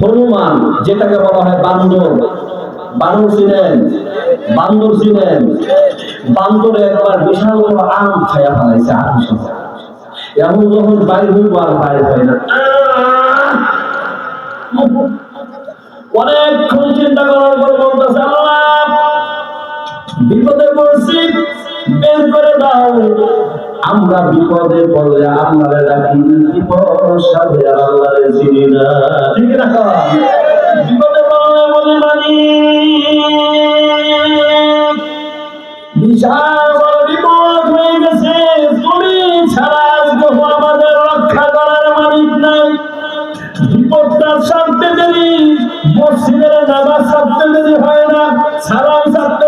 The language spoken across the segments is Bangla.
হনুমান, যেটাকে বলা হয় বান্দর। বানর ছিলেন, বান্দর ছিলেন। বান্দরে একবার বিশাল বড় আম খাইয়া ফেলাইছে আম এমন যখন বাইর হইব আর বাইর হয় না। অনেকক্ষণ চিন্তা করার পর বলতেছে, আল্লাহ, বিপদে পড়ছি, বের করে দাও। আমরা বিপদে পড়লে ডাকি বিপদ সাথে আল্লাহরে চিনি না। ঠিক না বিপদে পড়লে মানি। বিশাল বড় বিপদ হয়ে গেছে। আমাদের রক্ষা নাই। বিপদটা সারতে দেরি, মসজিদের নামাজ সারতে দেরি হয় না। সালাম সারতে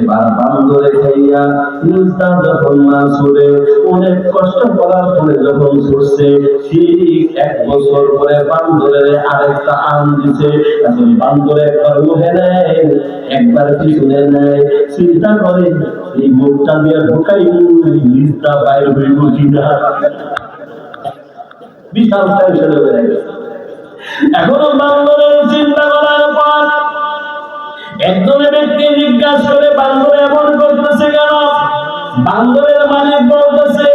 এবার বান্দরে খাইয়া নিস্তা যখন না ছুড়ে অনেক কষ্ট করার পরে যখন ছুটছে ঠিক এক বছর পরে বান্দরের আরেকটা আম দিছে। এখন বান্দরে একবার মুখে নেয়, একবার পিছনে নেয়। চিন্তা করে, এই মুখটা দিয়ে ঢুকাই নিস্তা বাইর হইব কিনা বিশাল টেনশন হয়ে গেছে। এখনও বান্দরের চিন্তা পর একজনের ব্যক্তি জিজ্ঞাসা করে, বান্দরে এমন করতেছে কেন? বান্দরের মালিক বলতেছে,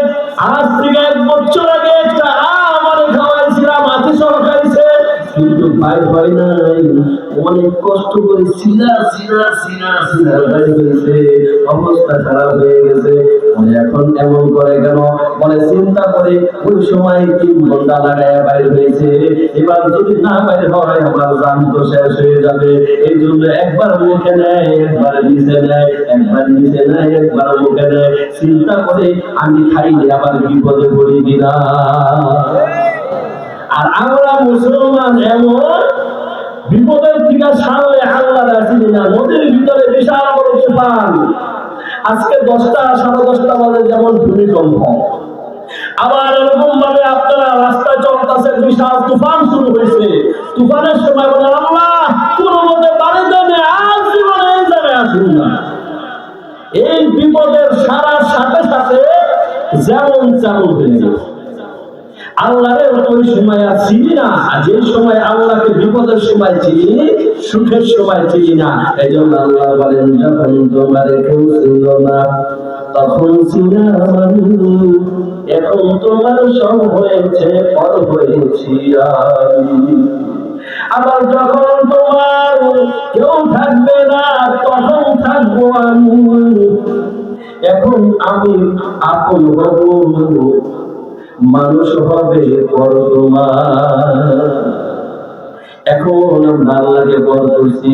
আজ থেকে এক বছর ভাই ভাই নাই অনেক কষ্ট করে সিনা সিনা সিনা সিনা ভাই হয়েছে। অবস্থা খারাপ হয়ে গেছে। এখন এমন করে কেন? বলে চিন্তা করে ওই সময় তিন ঘণ্টা লাগায় বাইর হয়েছে। এবার যদি না বাইর হয়, আমার জান তো শেষ হয়ে যাবে। এই জন্য একবার মুখে নেয়, একবার নিচে নেয়, একবার নিচে নেয়, একবার মুখে নেয়। চিন্তা করে আমি খাইলে আবার বিপদে পড়ি কিনা? আর আমরা মুসলমান এমন বিপদের থেকে সামনে আল্লাহ রাখি না, নদীর ভিতরে বিশাল বড় তুফান। আজকে দশটা, সাড়ে দশটা বাজে যেমন ভূমিকম্প। আবার এরকম ভাবে আপনারা রাস্তায় চলতেছে বিশাল তুফান শুরু হয়েছে। তুফানের সময় বলেন আল্লাহ, কোন মতে বাড়িতে নেই আজ জীবনে জায়গায় আসুন না। এই বিপদের সারা সাথে সাথে যেমন চালু হয়ে গেছে। আল্লাহরে ওই সময় চিনি না। যে সময় আল্লাহকে বিপদের সময় চিনি, সুখের সময় চিনি না। এই জন্য আল্লাহ বলেন, যখন তোমার কেউ না, তখন ছিলাম এখন তোমার সব হয়েছে, পর হয়েছি আবার যখন তোমার কেউ থাকবে না, তখন থাকব আমি। এখন আমি আপন হব মানুষ হবে পর তোমার এখন আমরা আল্লাহকে বল করছি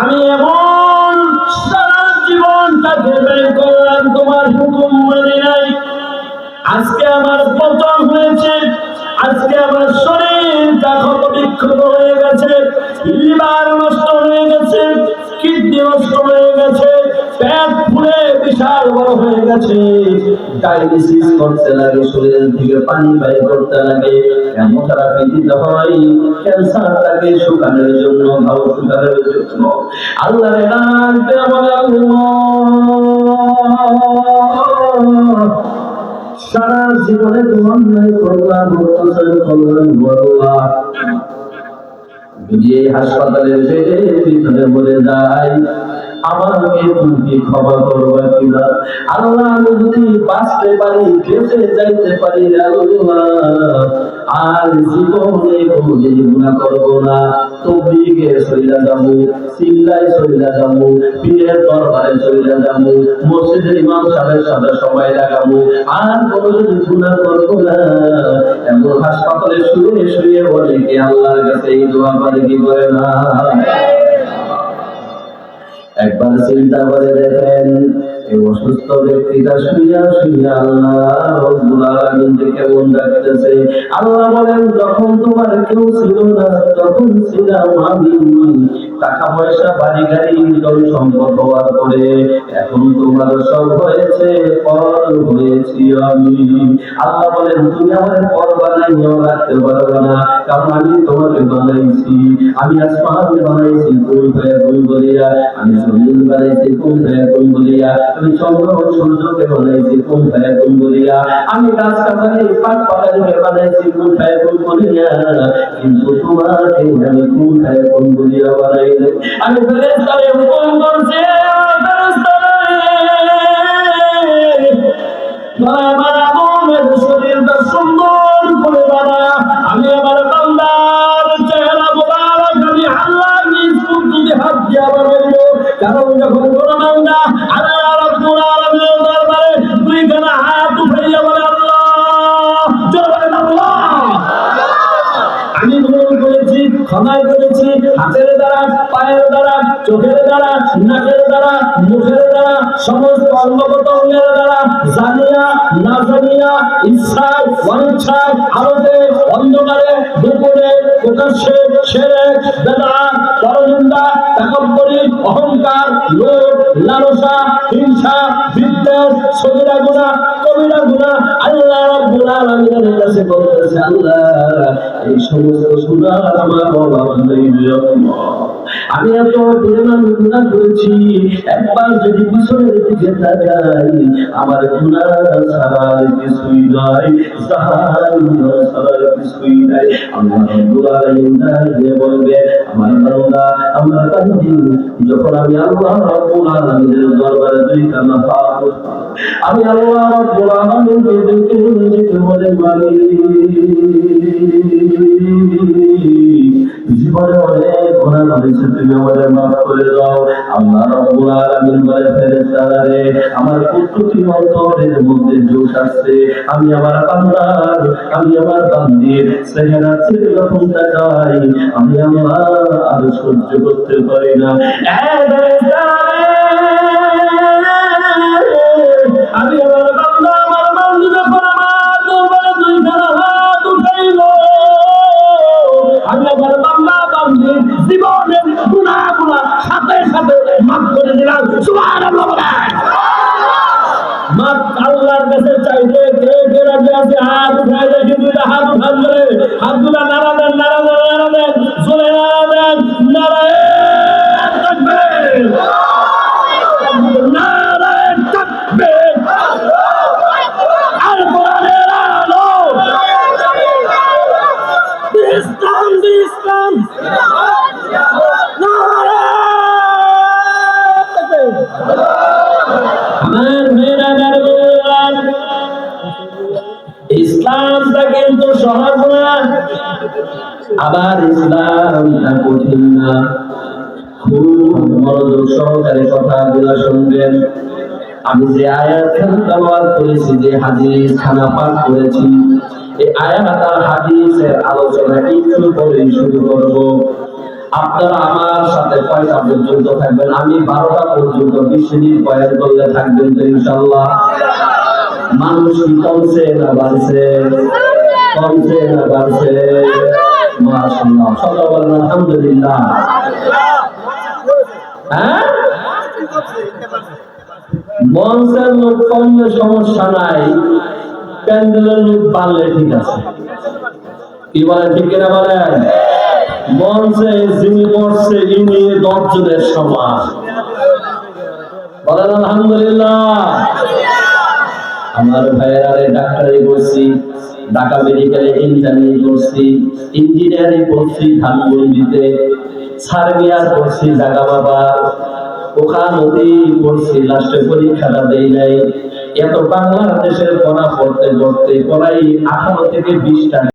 আমি এমন সারা জীবনটাকে ব্যয় করলাম, তোমার হুকুম মানে নাই। আজকে আমার পতন হয়েছে, আজকে আমার শরীরটা ক্ষত বিক্ষত হয়ে গেছে, লিভার নষ্ট হয়ে গেছে, কিডনি নষ্ট হয়ে গেছে। পেট ফুলে বিশাল বড় হয়ে গেছে। ডায়ালিসিস করতে লাগে শরীর থেকে পানি করতে লাগে হয়, ক্যান্সারটাকে শুকানোর জন্য শুকানোর জন্য। আল্লাহ, সারা জীবনে তোমার নাই করলাম অত্যাচার করলাম বড়লা যদি এই হাসপাতালের বেডের ভিতরে যায় পারি পারি আর জীবনে কোনদিন না। তবলিগে চলে যাব হাসপাতালে শুয়ে শুয়ে বলে কি আল্লাহর কাছে এই দোয়া করে কি করে না? একবার চিন্তা করে দেখেন, এই অসুস্থ ব্যক্তিটা শুইয়া শুইয়া আল্লাহ কেমন ডাকতেছে। আল্লাহ বলেন, যখন তোমার কেউ ছিল না, তখন ছিলাম আমি। টাকা পয়সা, বাড়ি গাড়ি জল সম্পদ হওয়ার পরে এখন তোমার সব হয়েছে পর হয়েছি আমি। আল্লাহ বলেন, তুমি আমার পর বানাইও রাখতে পারবে না, কারণ আমি তোমাকে বানাইছি। আমি আসমান বানাইছি কোন ভয়ে কোন বলিয়া আমি জমিন বানাইছি কোন ভয়ে কোন বলিয়া আমি চন্দ্র ও সূর্যকে বানাইছি কোন ভয়ে কোন বলিয়া আমি গাছ গাছালি পাত পাতাকে বানাইছি কোন ভয়ে কোন বলিয়া কিন্তু তোমাকে আমি কোন ভয়ে কোন বলিয়া বানাইলে আমি ফেরেশতারে হুকুম করছি ফেরেশতারে চোখের দ্বারা, নাকের দ্বারা, মুখের দ্বারা, সমস্ত অঙ্গ প্রত্যঙ্গের দ্বারা জানিয়া, না জানিয়া, ইচ্ছায়, অনিচ্ছায় আলোতে অন্ধকারে দুপুরে প্রকাশ্যে বেদা পরনিন্দা অহংকার, লোভ, লালসা, হিংসা, বিদ্বেষ সবিরা গুণা, কবিরা গুণা, আল্লাহ রাব্বুল আলামিনের কাছে বলতেছে, আল্লাহ, এই সমস্ত গুণা আমার আল্লাহ। আমি এত গুণা করেছি একবার যদি পিছনের দিকে তাকাই আমার গুণা ছাড়া কিছুই নয় সাহার কিছুই নাই। আলামিন দাঁড়িয়ে বলবে, আমার আমার যখন আমি আল্লাহ দরবারে আমি আল্লাহ আমার প্রস্তুতি অন্তরের মধ্যে জোশ আসছে আমি আমার বান্দার আমি আমার বান্দির সেখানে আমি আল্লাহ আর সহ্য করতে পারি না আল্লাহর কাছে চাইতে কে কে রাজি আছে হাত উঠাই দেখি দুইটা হাত উঠান ধরে হাত দুটা নাড়া দেন নাড়া দেন নাড়া সহজ না আবার ইসলামটা কঠিন না। খুব মনোযোগ সহকারে কথাগুলো শুনবেন। আমি যে আয়াত ব্যবহার করেছি, যে হাদিস খানা পাঠ করেছি, এই আয়াত আর হাদিসের আলোচনা একটু পরেই শুরু করব। আপনারা আমার সাথে কয়টা পর্যন্ত থাকবেন? আমি বারোটা পর্যন্ত, বিশ মিনিট বয়ান করলে থাকবেন তো ইনশাল্লাহ মানুষ কমছে না বাড়ছে? কমছে না বাড়ছে মাশাআল্লাহ সবাই বলেন আলহামদুলিল্লাহ হ্যাঁ মঞ্চের লোক কমলে সমস্যা নাই প্যান্ডেলের লোক বাড়লে ঠিক আছে কি বলে ঠিক কিনা বলেন মঞ্চে যিনি বসছে ইনি দশজনের সমান বলেন আলহামদুলিল্লাহ আমার ভাইয়েরা ডাক্তারি করছি ঢাকা মেডিকেলে ইঞ্জিনিয়ারিং করছি ইঞ্জিনিয়ারিং করছি ধানমন্ডিতে সার্বিয়ার করছি জাগা বাবা ওখানতি করছি লাস্টে পরীক্ষাটা দেই নাই। এত বাংলাদেশের পড়া পড়তে পড়তে পড়াই আঠারো থেকে বিশটা